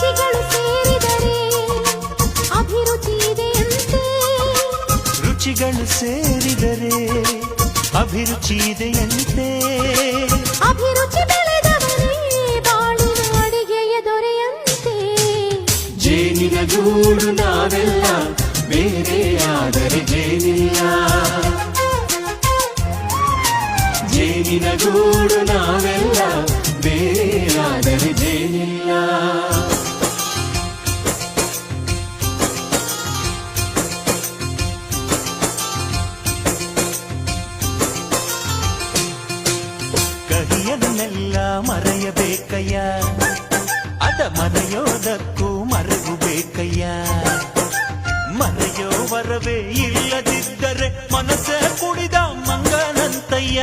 ರುಚಿಗಳು ಸೇರಿದರೆ ಅಭಿರುಚಿ ಇದೆಯಂತೆ. ರುಚಿಗಳು ಸೇರಿದರೆ ಅಭಿರುಚಿ ಇದೆಯಂತೆ. ಅಭಿರುಚಿ ಬೆಳೆದವರೇ ಬಾಳಿನ ಅಡಿಗೆಯ ದೊರೆಯಂತೆ. ಜೇನಿನ ಗೂಡು ನಾವೆಲ್ಲ ಬೇರೆ ಆದರೆ ಜೇನಿಲ್ಲ. ಜೇನಿನ ಗೂಡು ನಾವೆಲ್ಲ ಕಹಿಯನ್ನೆಲ್ಲ ಮರೆಯಬೇಕಯ್ಯ. ಅದ ಮರೆಯೋದಕ್ಕೂ ಮರೆವು ಬೇಕಯ್ಯ ಮರೆಯೋ ವರವೇ ಇಲ್ಲದಿದ್ದರೆ ಮನಸ್ಸೇ ಕುಡಿದ ಮಂಗನಂತಯ್ಯ.